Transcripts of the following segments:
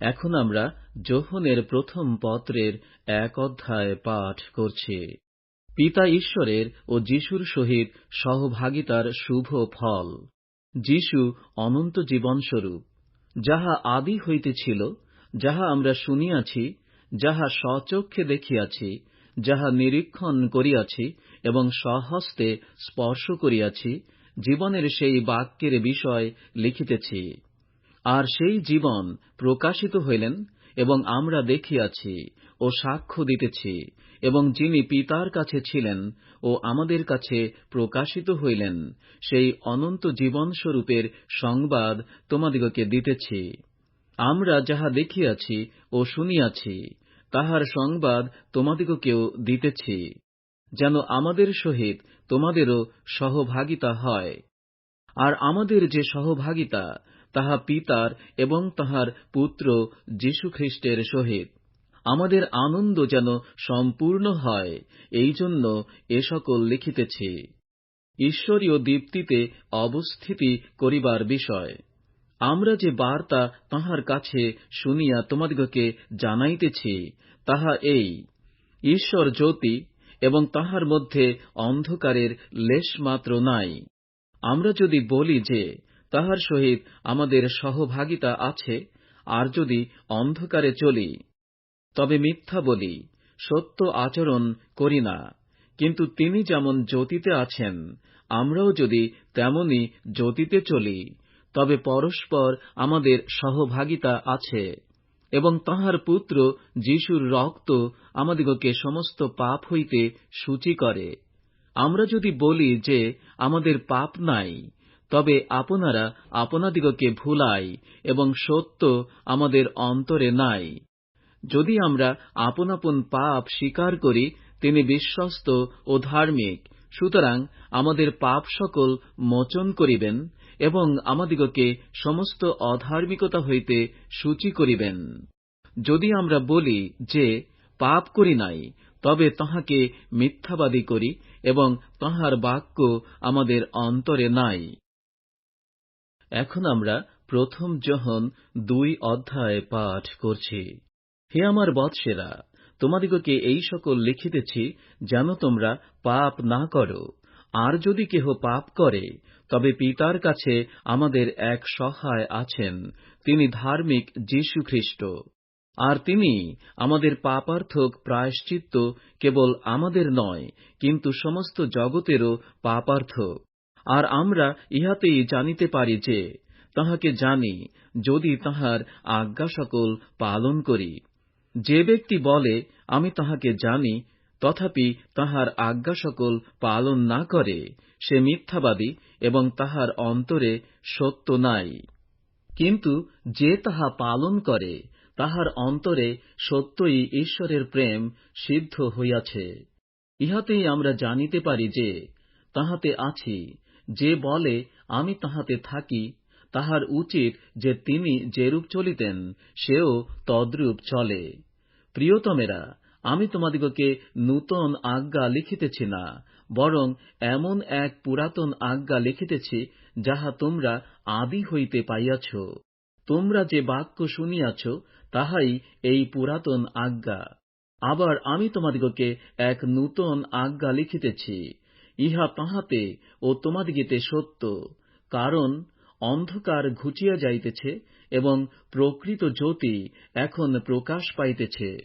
এখন আমরা যোহনের প্রথম পত্রের এক অধ্যায় পাঠ করছি। পিতা ঈশ্বরের ও যিশুর সহিত সহভাগিতার শুভ ফল। যিশু অনন্ত জীবনস্বরূপ, যাহা আদি হইতে ছিল যাহা আমরা শুনিয়াছি, যাহা স্বচক্ষে দেখিয়াছি, যাহা নিরীক্ষণ করিয়াছি এবং স্বহস্তে স্পর্শ করিয়াছি, জীবনের সেই বাক্যের বিষয় লিখিতেছি। আর সেই জীবন প্রকাশিত হইলেন এবং আমরা দেখিয়াছি ও সাক্ষ্য দিতেছি এবং যিনি পিতার কাছে ছিলেন ও আমাদের কাছে প্রকাশিত হইলেন, সেই অনন্ত জীবনস্বরূপের সংবাদ তোমাদিগকে দিতেছি। আমরা যাহা দেখিয়াছি ও শুনিয়াছি, তাহার সংবাদ তোমাদিগকেও দিতেছি, যেন আমাদের সহিত তোমাদেরও সহভাগিতা হয়। আর আমাদের যে সহভাগিতা তাহা পিতার এবং তাহার পুত্র যীশুখ্রিস্টের সহিত। আমাদের আনন্দ যেন সম্পূর্ণ হয়, এই জন্য এ সকল লিখিতেছি। ঈশ্বরীয় দীপ্তিতে অবস্থিতি করিবার বিষয়। আমরা যে বার্তা তাঁহার কাছে শুনিয়া তোমাদিগকে জানাইতেছি, তাহা এই, ঈশ্বর জ্যোতি এবং তাহার মধ্যে অন্ধকারের লেশমাত্র নাই। আমরা যদি বলি যে তাহার সহিত আমাদের সহভাগিতা আছে, আর যদি অন্ধকারে চলি, তবে মিথ্যা বলি, সত্য আচরণ করি না। কিন্তু তিনি যেমন জ্যোতিতে আছেন, আমরাও যদি তেমনি জ্যোতিতে চলি, তবে পরস্পর আমাদের সহভাগিতা আছে, এবং তাঁহার পুত্র যিশুর রক্ত আমাদিগকে সমস্ত পাপ হইতে সূচি করে। আমরা যদি বলি যে আমাদের পাপ নাই তবে আপনারা আপনাদিগকে ভুলাই এবং সত্য আমাদের অন্তরে নাই। যদি আমরা আপন আপন পাপ স্বীকার করি, তিনি বিশ্বস্ত ও ধার্মিক, সুতরাং আমাদের পাপ সকল মোচন করিবেন এবং আমাদিগকে সমস্ত অধার্মিকতা হইতে সূচি করিবেন। যদি আমরা বলি যে, পাপ করি নাই, তবে তাহাকে মিথ্যাবাদী করি এবং তাহার বাক্য আমাদের অন্তরে নাই। এখন আমরা প্রথম যোহন দুই অধ্যায় পাঠ করছি। হে আমার বৎসেরা, তোমাদিগকে এই সকল লিখিতেছি, যেন তোমরা পাপ না করো। আর যদি কেহ পাপ করে, তবে পিতার কাছে আমাদের এক সহায় আছেন, তিনি ধার্মিক যীশু খ্রিস্ট। আর তিনি আমাদের পাপার্থক প্রায়শ্চিত্ত কেবল আমাদের নয়, কিন্তু সমস্ত জগতেরও পাপার্থক। আর আমরা ইহাতেই জানিতে পারি যে, তাহাকে জানি যদি তাহার আজ্ঞা সকল পালন করি। যে ব্যক্তি বলে, আমি তাহাকে জানি, তথাপি তাহার আজ্ঞা সকল পালন না করে, সে মিথ্যাবাদী এবং তাহার অন্তরে সত্য নাই। কিন্তু যে তাহা পালন করে, তাহার অন্তরে সত্যই ঈশ্বরের প্রেম সিদ্ধ হইয়াছে। ইহাতেই আমরা জানিতে পারি যে, তাহাতে আছি যে বলে, আমি তাহাতে থাকি, তাহার উচিত যে তিনি যেরূপ চলিতেন, সেও তদ্রূপ চলে। প্রিয়তমেরা, আমি তোমাদিগকে নূতন আজ্ঞা লিখিতেছি না, বরং এমন এক পুরাতন আজ্ঞা লিখিতেছি, যাহা তোমরা আদি হইতে পাইয়াছ। তোমরা যে বাক্য শুনিয়াছ, তাহাই এই পুরাতন আজ্ঞা। আবার আমি তোমাদিগকে এক নূতন আজ্ঞা লিখিতেছি ইহা তাহাতে ও তোমাদিগেতে সত্য, কারণ অন্ধকার ঘুচিয়া যাইতেছে এবং প্রকৃত জ্যোতি এখন প্রকাশ পাইতেছে।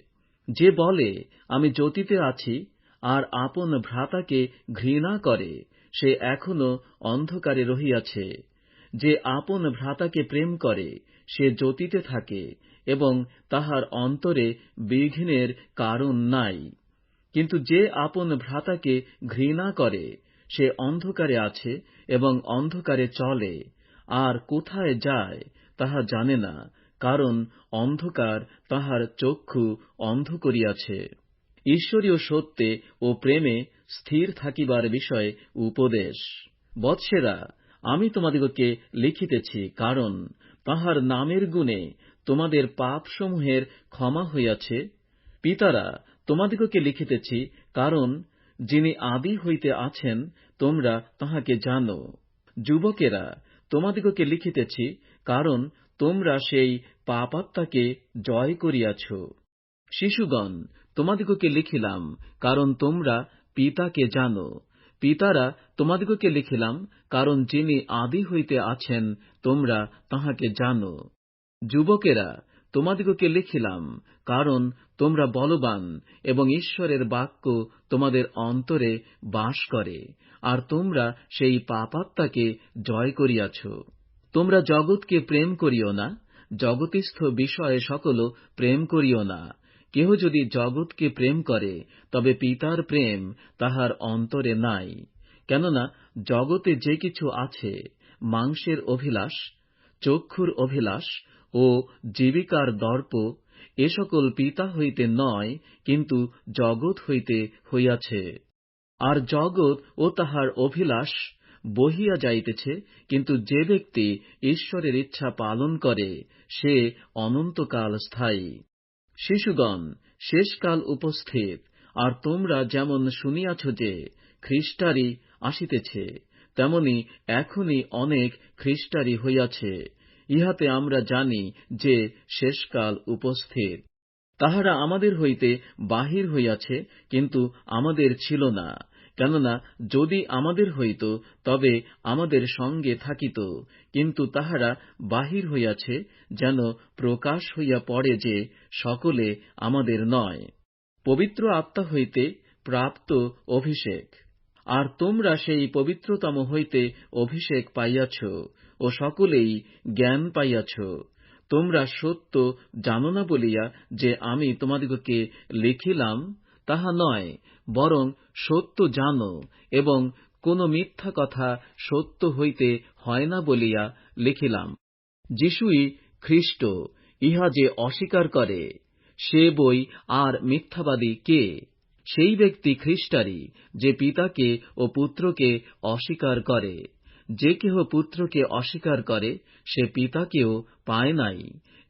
যে বলে, আমি জ্যোতিতে আছি, আর আপন ভ্রাতাকে ঘৃণা করে, সে এখনও অন্ধকারে রহিয়াছে। যে আপন ভ্রাতাকে প্রেম করে, সে জ্যোতিতে থাকে এবং তাহার অন্তরে বিঘ্নের কারণ নাই। কিন্তু যে আপন ভ্রাতাকে ঘৃণা করে, সে অন্ধকারে আছে এবং অন্ধকারে চলে। আর কোথায় যায়, তাহা জানে না, কারণ অন্ধকার তাহার চক্ষু অন্ধ করিয়াছে। ঈশ্বরীয় সত্যে ও প্রেমে স্থির থাকিবার বিষয়ে উপদেশ। বৎসেরা, আমি তোমাদিগকে লিখিতেছি, কারণ তাহার নামের গুণে তোমাদের পাপসমূহের ক্ষমা হইয়াছে। পিতারা তোমাদিগকে লিখিতেছি, কারণ যিনি আদি হইতে আছেন, তোমরা তাহাকে জানো। যুবকেরা, তোমাদিগকে লিখিতেছি, কারণ তোমরা সেই পাপাত্মাকে জয় করিয়াছ। শিশুগণ, তোমাদিগকে লিখিলাম, কারণ তোমরা পিতাকে জানো। পিতারা, তোমাদিগকে লিখিলাম, কারণ যিনি আদি হইতে আছেন, তোমরা তাহাকে জানো। যুবকেরা তোমাদিগকে লিখিলাম, কারণ তোমরা বলবান এবং ঈশ্বরের বাক্য তোমাদের অন্তরে বাস করে, আর তোমরা সেই পাপাত্মাকে জয় করিয়াছ। তোমরা জগৎকে প্রেম করিও না, জগতিস্থ বিষয়ে সকল প্রেম করিও না। কেহ যদি জগৎকে প্রেম করে, তবে পিতার প্রেম তাহার অন্তরে নাই। কেননা জগতে যে কিছু আছে, মাংসের অভিলাষ, চক্ষুর অভিলাষ ও জীবিকার দর্প, এ সকল পিতা হইতে নয়, কিন্তু জগৎ হইতে হইয়াছে। আর জগৎ ও তাহার অভিলাষ বহিয়া যাইতেছে, কিন্তু যে ব্যক্তি ঈশ্বরের ইচ্ছা পালন করে, সে অনন্তকাল স্থায়ী। শিশুগণ, শেষকাল উপস্থিত, আর তোমরা যেমন শুনিয়াছ যে, খ্রিস্টারি আসিতেছে, তেমনি এখনই অনেক খ্রিস্টারি হইয়াছে। ইহাতে আমরা জানি যে শেষকাল উপস্থিত। তাহারা আমাদের হইতে বাহির হইয়াছে, কিন্তু আমাদের ছিল না। কেননা যদি আমাদের হইত, তবে আমাদের সঙ্গে থাকিত। কিন্তু তাহারা বাহির হইয়াছে, যেন প্রকাশ হইয়া পড়ে যে সকলে আমাদের নয়। পবিত্র আত্মা হইতে প্রাপ্ত অভিষেক। আর তোমরা সেই পবিত্রতম হইতে অভিষেক পাইয়াছ। ও সকলেই জ্ঞান পাইয়াছ। তোমরা সত্য জানো না বলিয়া যে আমি তোমাদিগকে লিখিলাম, তাহা নয়, বরং সত্য জানো এবং কোন মিথ্যা কথা সত্য হইতে হয় না বলিয়া লিখিলাম। যিশুই খ্রিস্ট ইহা যে অস্বীকার করে, সে বই আর মিথ্যাবাদী কে? সেই ব্যক্তি খ্রিস্টারি যে পিতাকে ও পুত্রকে অস্বীকার করে। যে কেহ পুত্রকে অস্বীকার করে, সে পিতাকেও পায় নাই।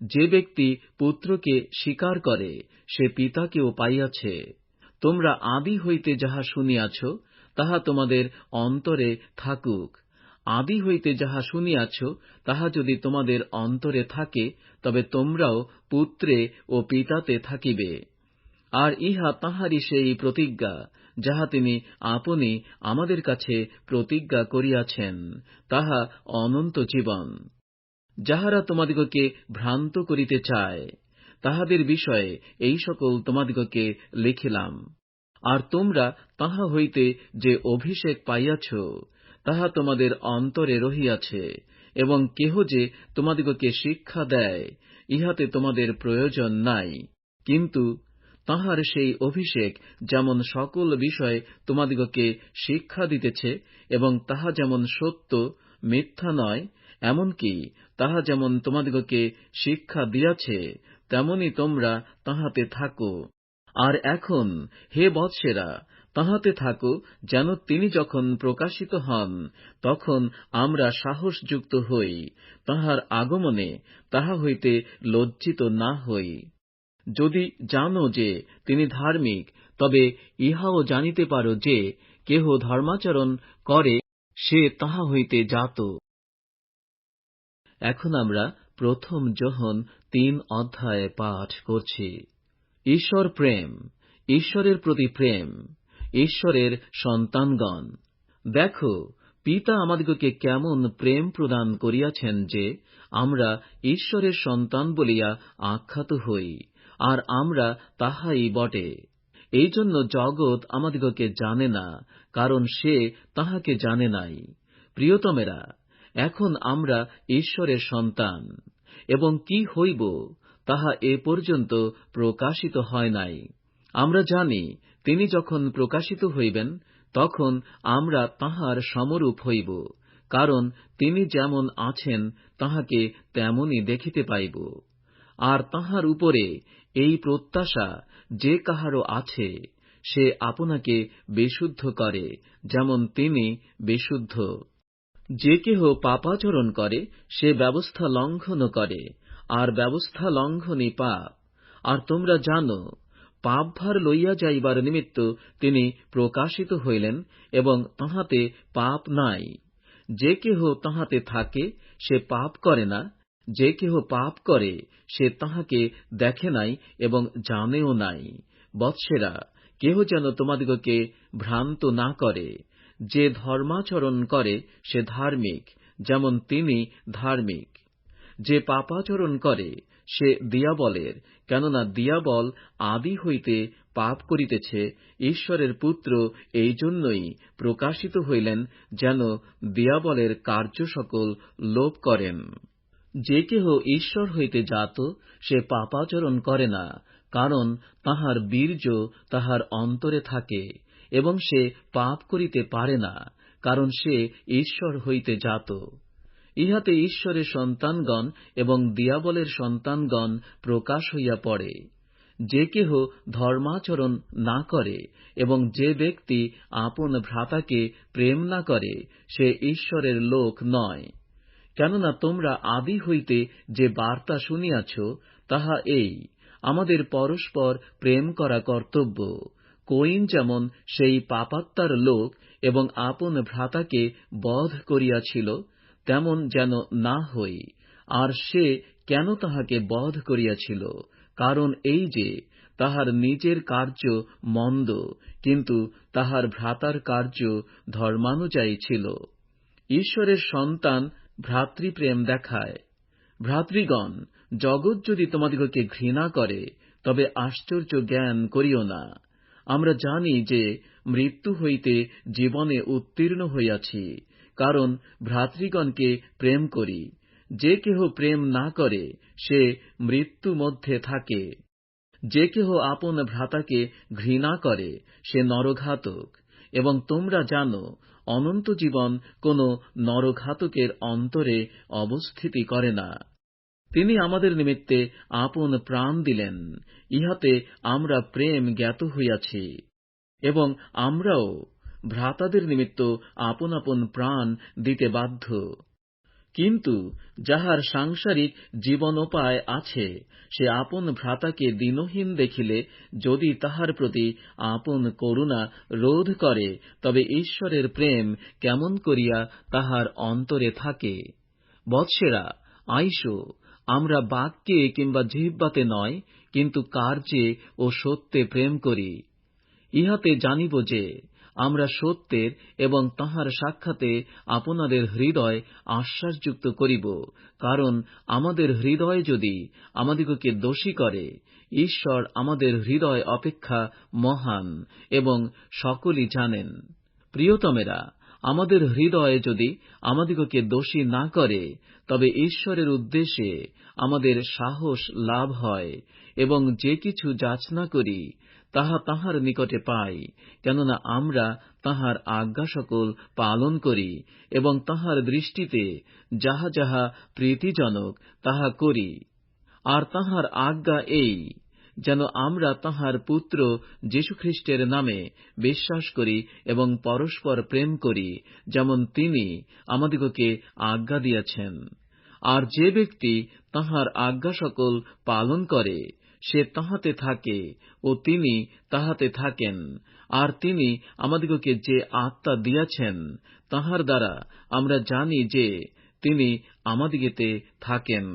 যে ব্যক্তি পুত্রকে স্বীকার করে, সে পিতাকেও পাইয়াছে। তোমরা আদি হইতে যাহা শুনিয়াছ, তাহা তোমাদের অন্তরে থাকুক। আদি হইতে যাহা শুনিয়াছ, তাহা যদি তোমাদের অন্তরে থাকে, তবে তোমরাও পুত্রে ও পিতাতে থাকিবে। আর ইহা তাহারই সেই প্রতিজ্ঞা যাহা তিনি আপনি আমাদের কাছে প্রতিজ্ঞা করিয়াছেন, তাহা অনন্ত জীবন। যাহারা তোমাদিগকে ভ্রান্ত করিতে চায়, তাহাদের বিষয়ে এই সকল তোমাদিগকে লিখিলাম। আর তোমরা তাহা হইতে যে অভিষেক পাইয়াছ, তাহা তোমাদের অন্তরে রহিয়াছে, এবং কেহ যে তোমাদিগকে শিক্ষা দেয়, ইহাতে তোমাদের প্রয়োজন নাই। কিন্তু তাহার সেই অভিষেক যেমন সকল বিষয়ে তোমাদিগকে শিক্ষা দিতেছে এবং তাহা যেমন সত্য, মিথ্যা নয়, এমনকি তাহা যেমন তোমাদিগকে শিক্ষা দিয়াছে, তেমনি তোমরা তাহাতে থাকো। আর এখন, হে বৎসেরা, তাহাতে থাকো যেন তিনি যখন প্রকাশিত হন, তখন আমরা সাহসযুক্ত হই, তাহার আগমনে তাহা হইতে লজ্জিত না হই। যদি জানো যে তিনি ধার্মিক, তবে ইহাও জানিতে পারো যে কেহ ধর্মাচরণ করে, সে তাহা হইতে জাত। এখন আমরা প্রথম যোহন তিন অধ্যায়ে পাঠ করছি, ঈশ্বর প্রেম, ঈশ্বরের প্রতি প্রেম, ঈশ্বরের সন্তানগণ। দেখো, পিতা আমাদিগকে কেমন প্রেম প্রদান করিয়াছেন যে আমরা ঈশ্বরের সন্তান বলিয়া আখ্যাত হই। আর আমরা তাহাই বটে। এই জন্য জগৎ আমাদিগকে জানে না, কারণ সে তাহাকে জানে নাই। প্রিয়তমেরা, এখন আমরা ঈশ্বরের সন্তান, এবং কি হইব তাহা এ পর্যন্ত প্রকাশিত হয় নাই। আমরা জানি, তিনি যখন প্রকাশিত হইবেন, তখন আমরা তাহার সমরূপ হইব, কারণ তিনি যেমন আছেন, তাহাকে তেমনই দেখিতে পাইব। আর তাহার উপরে এই প্রত্যাশা যে কাহারও আছে, সে আপনাকে বিশুদ্ধ করে, যেমন তিনি বিশুদ্ধ। যে কেহ পাপাচরণ করে, সে ব্যবস্থা লঙ্ঘনও করে, আর ব্যবস্থা লঙ্ঘনই পাপ। আর তোমরা জানো পাপভার লইয়া যাইবার নিমিত্ত তিনি প্রকাশিত হইলেন এবং তাহাতে পাপ নাই। যে কেহ তাহাতে থাকে, সে পাপ করে না যে কেহ পাপ করে, সে তাহাকে দেখে নাই এবং জানেও নাই। বৎসেরা, কেহ যেন তোমাদিগকে ভ্রান্ত না করে। যে ধর্মাচরণ করে, সে ধার্মিক, যেমন তিনি ধার্মিক। যে পাপাচরণ করে, সে দিয়াবলের, কেননা দিয়াবল আদি হইতে পাপ করিতেছে, ঈশ্বরের পুত্র এই জন্যই প্রকাশিত হইলেন, যেন দিয়াবলের কার্য সকল লোপ করেন। যে কেহ ঈশ্বর হইতে জাত, সে পাপাচরণ করে না, কারণ তাহার বীর্য তাহার অন্তরে থাকে, এবং সে পাপ করিতে পারে না, কারণ সে ঈশ্বর হইতে জাত। ইহাতে ঈশ্বরের সন্তানগণ এবং দিয়াবলের সন্তানগণ প্রকাশ হইয়া পড়ে। যে কেহ ধর্মাচরণ না করে এবং যে ব্যক্তি আপন ভ্রাতাকে প্রেম না করে, সে ঈশ্বরের লোক নয়। কেননা তোমরা আদি হইতে যে বার্তা শুনিয়াছ, তাহা এই, আমাদের পরস্পর প্রেম করা কর্তব্য। কইন যেমন সেই পাপাত্মার লোক এবং আপন ভ্রাতাকে বধ করিয়াছিল, তেমন যেন না হই, আর সে কেন তাহাকে বধ করিয়াছিল? কারণ এই যে, তাহার নিজের কার্য মন্দ, কিন্তু তাহার ভ্রাতার কার্য ধর্মানুযায়ী ছিল। ঈশ্বরের সন্তান ভ্রাতৃপ্রেম দেখায়। ভ্রাতৃগণ, জগৎ যদি তোমাদিগকে ঘৃণা করে, তবে আশ্চর্য জ্ঞান করিও না। আমরা জানি যে মৃত্যু হইতে জীবনে উত্তীর্ণ হইয়াছি, কারণ ভ্রাতৃগণকে প্রেম করি। যে কেহ প্রেম না করে, সে মৃত্যু মধ্যে থাকে। যে কেহ আপন ভ্রাতাকে ঘৃণা করে, সে নরঘাতক। এবং তোমরা জানো অনন্ত জীবন কোন নরঘাতকের অন্তরে অবস্থিতি করে না। তিনি আমাদের নিমিত্তে আপন প্রাণ দিলেন, ইহাতে আমরা প্রেম জ্ঞাত হইয়াছি এবং আমরাও ভ্রাতাদের নিমিত্ত আপন আপন প্রাণ দিতে বাধ্য। কিন্তু যাহার সাংসারিক জীবনোপায় আছে, সে আপন ভ্রাতাকে দীনহীন দেখিলে যদি তাহার প্রতি আপন করুণা রোধ করে, তবে ঈশ্বরের প্রেম কেমন করিয়া তাহার অন্তরে থাকে? বৎসেরা, আইসো, আমরা বাক্যে কিংবা জিহ্বাতে নয়, কিন্তু কার্যে ও সত্যে প্রেম করি। ইহাতে জানিব যে আমরা সত্যের এবং তাহার সাক্ষাতে আপনাদের হৃদয় আশ্বাসযুক্ত করিব, কারণ আমাদের হৃদয় যদি আমাদিগকে দোষী করে, ঈশ্বর আমাদের হৃদয় অপেক্ষা মহান এবং সকলই জানেন। প্রিয়তমেরা, আমাদের হৃদয় যদি আমাদিগকে দোষী না করে, তবে ঈশ্বরের উদ্দেশ্যে আমাদের সাহস লাভ হয় এবং যে কিছু যাচনা করি তাহা তাহার নিকটে পাই, কেননা আমরা তাহার আজ্ঞা সকল পালন করি এবং তাহার দৃষ্টিতে যাহা যাহা প্রীতিজনক তাহা করি। আর তাহার আজ্ঞা এই, যেন আমরা তাহার পুত্র যীশুখ্রিস্টের নামে বিশ্বাস করি এবং পরস্পর প্রেম করি, যেমন তিনি আমাদিগকে আজ্ঞা দিয়াছেন। আর যে ব্যক্তি তাহার আজ্ঞা সকল পালন করে সে তাহাতে থাকে ও তিনি তাহাতে থাকেন। আর তিনি আমাদিগকে যে আত্মা দিয়াছেন, তাহার দ্বারা আমরা জানি যে তিনি আমাদিগেতে থাকেন।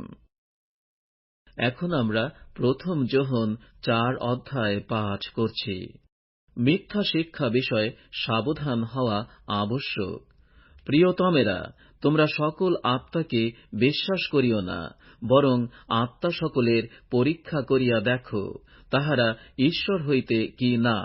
এখন আমরা প্রথম যোহন চার অধ্যায় পাঠ করছি, মিথ্যা শিক্ষা বিষয়ে সাবধান হওয়া আবশ্যক। প্রিয়তমেরা তোমরা সকল আত্মাকে বিশ্বাস করিও না, বরং আত্মা সকলের পরীক্ষা করিয়া দেখো, তাহারা ঈশ্বর হইতে কি না।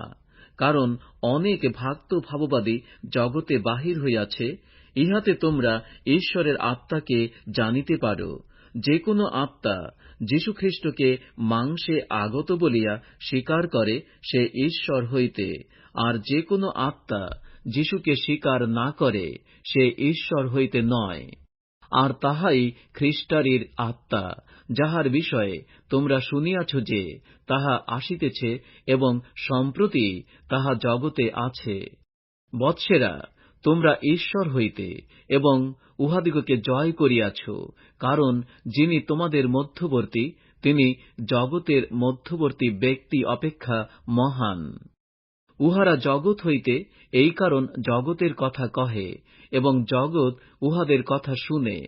কারণ অনেক ভ্রাত্য ভাববাদী জগতে বাহির হইয়াছে, ইহাতে তোমরা ঈশ্বরের আত্মাকে জানিতে পারো যে কোন আত্মা যীশুখ্রিস্টকে মাংসে আগত বলিয়া স্বীকার করে সে ঈশ্বর হইতে, আর যে কোন আত্মা যীশুকে স্বীকার না করে, সে ঈশ্বর হইতে নয়। আর তাহাই খ্রিস্টারির আত্মা, যাহার বিষয়ে তোমরা শুনিয়াছ যে, তাহা আসিতেছে এবং সম্প্রতি তাহা জগতে আছে। বৎসেরা, তোমরা ঈশ্বর হইতে এবং উহাদিগকে জয় করিয়াছ, কারণ যিনি তোমাদের মধ্যবর্তী, তিনি জগতের মধ্যবর্তী ব্যক্তি অপেক্ষা মহান। উহারা জগৎ হইতে এই কারণ জগতের কথা কহে এবং জগৎ উহাদের কথা শুনে।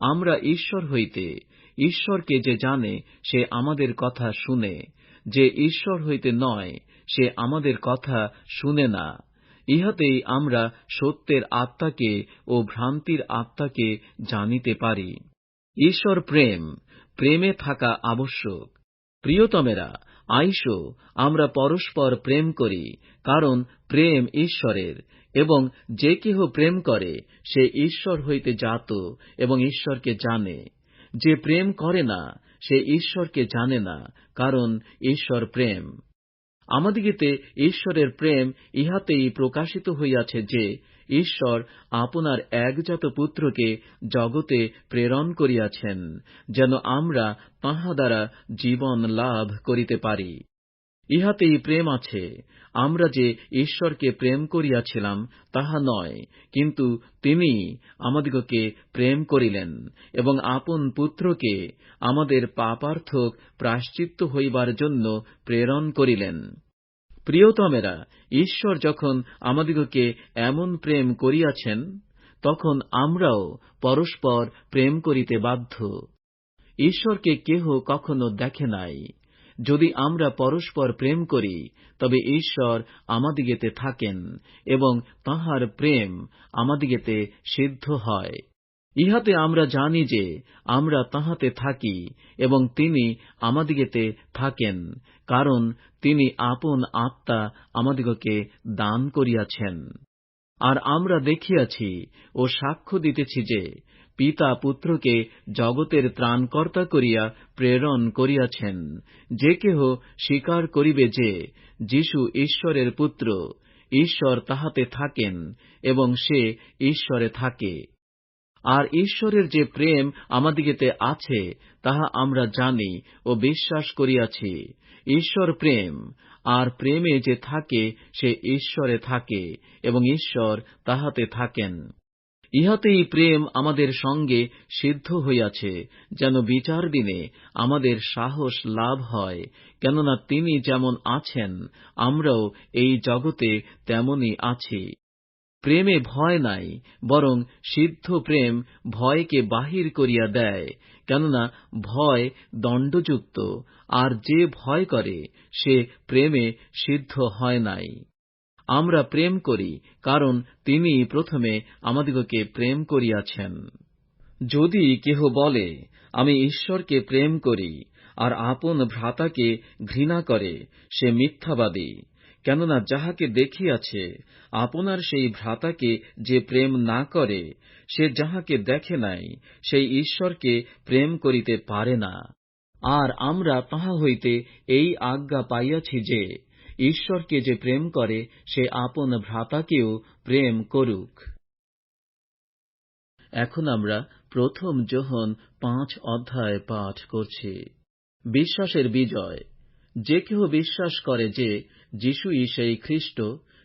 আমরা ঈশ্বর হইতে, ঈশ্বরকে যে জানে, সে আমাদের কথা শুনে। যে ঈশ্বর হইতে নয়, সে আমাদের কথা শুনে না। ইহাতেই আমরা সত্যের আত্মাকে ও ভ্রান্তির আত্মাকে জানিতে পারি। ঈশ্বর প্রেম, প্রেমে থাকা আবশ্যক। প্রিয়তমেরা আইসো, আমরা পরস্পর প্রেম করি, কারণ প্রেম ঈশ্বরের, এবং যে কেহ প্রেম করে, সে ঈশ্বর হইতে জাত এবং ঈশ্বরকে জানে। যে প্রেম করে না, সে ঈশ্বরকে জানে না, কারণ ঈশ্বর প্রেম। আমাদিগেতে ঈশ্বরের প্রেম ইহাতেই প্রকাশিত হইয়াছে যে, ঈশ্বর আপনার একজাত পুত্রকে জগতে প্রেরণ করিয়াছেন, যেন আমরা তাহা দ্বারা জীবন লাভ করিতে পারি। ইহাতেই প্রেম আছে। আমরা যে ঈশ্বরকে প্রেম করিয়াছিলাম, তাহা নয়, কিন্তু তিনি আমাদিগকে প্রেম করিলেন এবং আপন পুত্রকে আমাদের পাপার্থক প্রাশ্চিত্য হইবার জন্য প্রেরণ করিলেন। প্রিয়তমেরা, ঈশ্বর যখন আমাদিগকে এমন প্রেম করিয়াছেন, তখন আমরাও পরস্পর প্রেম করিতে বাধ্য। ঈশ্বরকে কেহ কখনো দেখে নাই। যদি আমরা পরস্পর প্রেম করি, তবে ঈশ্বর আমাদিগেতে থাকেন এবং তাঁহার প্রেম আমাদিগেতে সিদ্ধ হয়। ইহাতে আমরা জানি যে আমরা তাহাতে থাকি এবং তিনি আমাদিগেতে থাকেন, কারণ তিনি আপন আত্মা আমাদিগকে দান করিয়াছেন। আর আমরা দেখিয়াছি ও সাক্ষ্য দিতেছি যে পিতা পুত্রকে জগতের ত্রাণকর্তা করিয়া প্রেরণ করিয়াছেন। যে কেহ স্বীকার করিবে যে যীশু ঈশ্বরের পুত্র, ঈশ্বর তাহাতে থাকেন এবং সে ঈশ্বরে থাকে। আর ঈশ্বরের যে প্রেম আমাদিগেতে আছে, তাহা আমরা জানি ও বিশ্বাস করিয়াছি। ঈশ্বর প্রেম, আর প্রেমে যে থাকে, সে ঈশ্বরে থাকে এবং ঈশ্বর তাহাতে থাকেন। ইহাতেই প্রেম আমাদের সঙ্গে সিদ্ধ হইয়াছে, যেন বিচার দিনে আমাদের সাহস লাভ হয়, কেননা তিনি যেমন আছেন, আমরাও এই জগতে তেমনই আছি। প্রেমে ভয় নাই, বরং সিদ্ধ প্রেম ভয়কে বাহির করিয়া দেয়, কেননা ভয় দণ্ডযুক্ত, আর যে ভয় করে, সে প্রেমে সিদ্ধ হয় নাই। আমরা প্রেম করি, কারণ তিনি প্রথমে আমাদিগকে প্রেম করিয়াছেন। যদি কেহ বলে, আমি ঈশ্বরকে প্রেম করি, আর আপন ভ্রাতাকে ঘৃণা করে, সে মিথ্যাবাদী। কেননা যাহাকে দেখিয়াছে, আপনার সেই ভ্রাতাকে যে প্রেম না করে, সে যাহাকে দেখে নাই, সেই ঈশ্বরকে প্রেম করিতে পারে না। আর আমরা তাহা হইতে এই আজ্ঞা পাইয়াছি যে ঈশ্বরকে যে প্রেম করে, সে আপন ভ্রাতাকেও প্রেম করুক। এখন আমরা প্রথম যোহন পাঁচ অধ্যায় পাঠ করছি। বিশ্বাসের বিজয়। যে কেহ বিশ্বাস করে যে যিশুই সেই খ্রিস্ট,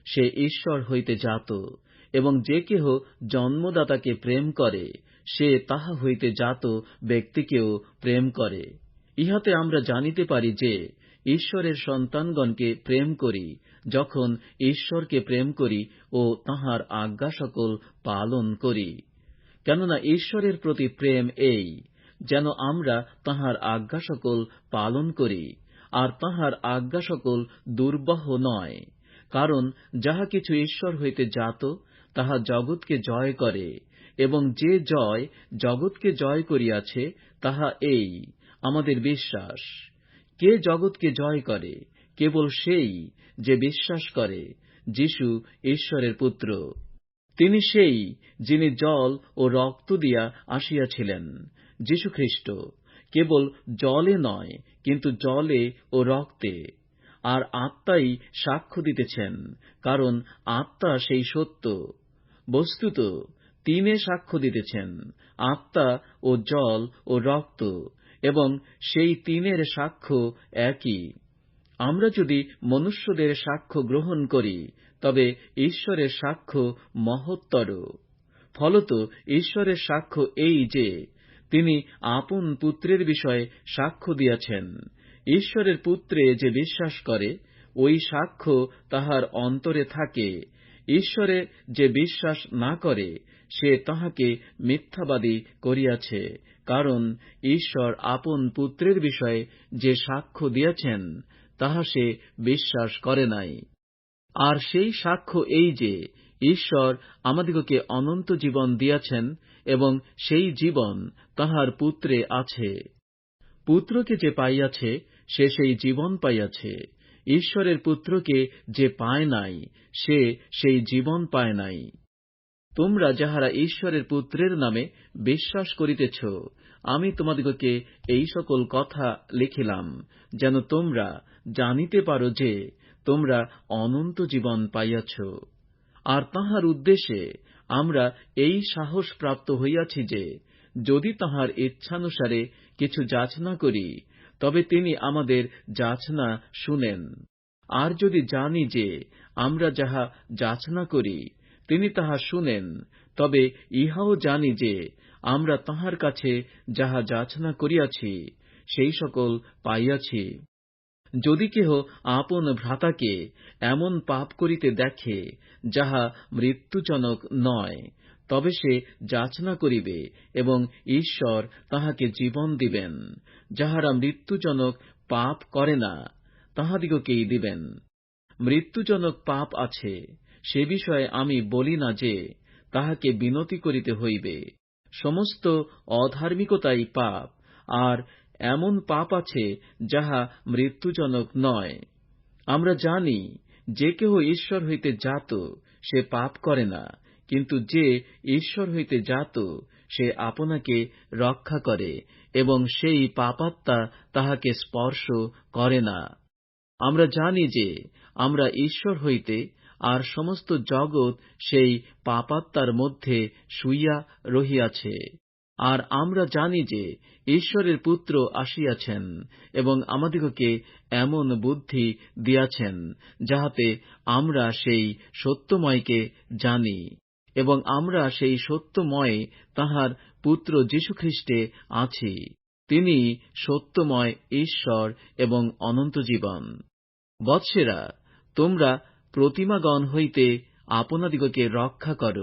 সে ঈশ্বর হইতে জাত, এবং যে কেহ জন্মদাতাকে প্রেম করে, সে তাহা হইতে জাত ব্যক্তিকেও প্রেম করে। ইহাতে আমরা জানিতে পারি যে ঈশ্বরের সন্তানগণকে প্রেম করি, যখন ঈশ্বরকে প্রেম করি ও তাঁহার আজ্ঞা সকল পালন করি। কেননা ঈশ্বরের প্রতি প্রেম এই, যেন আমরা তাঁহার আজ্ঞা সকল পালন করি, আর তাঁহার আজ্ঞা সকল দুর্বহ নয়, কারণ যাহা কিছু ঈশ্বর হইতে জাত, তাহা জগৎকে জয় করে, এবং যে জয় জগৎকে জয় করিয়াছে, তাহা এই, আমাদের বিশ্বাস। কে জগৎকে জয় করে, কেবল সেই যে বিশ্বাস করে, যীশু ঈশ্বরের পুত্র। তিনি সেই যিনি জল ও রক্ত দিয়া আসিয়াছিলেন যীশুখ্রিস্ট কেবল জলে নয়, কিন্তু জলে ও রক্তে। আর আত্মাই সাক্ষ্য দিতেছেন, কারণ আত্মা সেই সত্য। বস্তুত, তিনে সাক্ষ্য দিতেছেন, আত্মা ও জল ও রক্ত। এবং সেই তিনের সাক্ষ্য একই। আমরা যদি মনুষ্যদের সাক্ষ্য গ্রহণ করি, তবে ঈশ্বরের সাক্ষ্য মহত্তর। ফলত ঈশ্বরের সাক্ষ্য এই যে, তিনি আপন পুত্রের বিষয়ে সাক্ষ্য দিয়াছেন। ঈশ্বরের পুত্রে যে বিশ্বাস করে, ওই সাক্ষ্য তাহার অন্তরে থাকে। ঈশ্বরে যে বিশ্বাস না করে, সে তাহাকে মিথ্যাবাদী করিয়াছে। কারণ ঈশ্বর আপন পুত্রের বিষয়ে যে সাক্ষ্য দিয়াছেন, তাহা সে বিশ্বাস করে নাই। আর সেই সাক্ষ্য এই যে, ঈশ্বর আমাদিগকে অনন্ত জীবন দিয়াছেন এবং সেই জীবন তাহার পুত্রে আছে। পুত্রকে যে পাইয়াছে, সে সেই জীবন পাইয়াছে। ঈশ্বরের পুত্রকে যে পায় নাই, সে সেই জীবন পায় নাই। তোমরা যাহারা ঈশ্বরের পুত্রের নামে বিশ্বাস করিতেছ, আমি তোমাদিগকে এই সকল কথা লিখিলাম, যেন তোমরা জানিতে পারো যে তোমরা অনন্ত জীবন পাইয়াছ। আর তাহার উদ্দেশ্যে আমরা এই সাহস প্রাপ্ত হইয়াছি যে, যদি তাহার ইচ্ছানুসারে কিছু যাচনা করি, তবে তিনি আমাদের যাচনা শুনেন। আর যদি জানি যে আমরা যাহা যাচনা করি তিনি তাহা শুনেন, তবে ইহাও জানি যে আমরা তাহার কাছে যাহা যাচনা করিয়াছি, সেই সকল পাইয়াছি। যদি কেহ আপন ভ্রাতাকে এমন পাপ করিতে দেখে যাহা মৃত্যুজনক নয়, তবে সে যাচনা করিবে এবং ঈশ্বর তাহাকে জীবন দিবেন, যাহারা মৃত্যুজনক পাপ করে না, তাহাদিগকেই দিবেন। মৃত্যুজনক পাপ আছে সে বিষয়ে আমি বলি না যে তাহাকে বিনতি করিতে হইবে। সমস্ত অধার্মিকতাই পাপ, আর এমন পাপ আছে যাহা মৃত্যুজনক নয়। আমরা জানি, যে কেহ ঈশ্বর হইতে জাত, সে পাপ করে না, কিন্তু যে ঈশ্বর হইতে জাত, সে আপনাকে রক্ষা করে, এবং সেই পাপাত্মা তাহাকে স্পর্শ করে না। আমরা জানি যে আমরা ঈশ্বর হইতে আর সমস্ত জগৎ সেই পাপাত্মার মধ্যে শুইয়া রহিয়াছে। আর আমরা জানি যে ঈশ্বরের পুত্র আসিয়াছেন এবং আমাদিগকে এমন বুদ্ধি দিয়াছেন যাহাতে আমরা সেই সত্যময়কে জানি এবং আমরা সেই সত্যময়ে তাহার পুত্র যীশুখ্রিস্টে আছি। তিনি সত্যময় ঈশ্বর এবং অনন্ত জীবন। বৎসেরা, তোমরা প্রতিমাগণ হইতে আপনাদিগকে রক্ষা কর।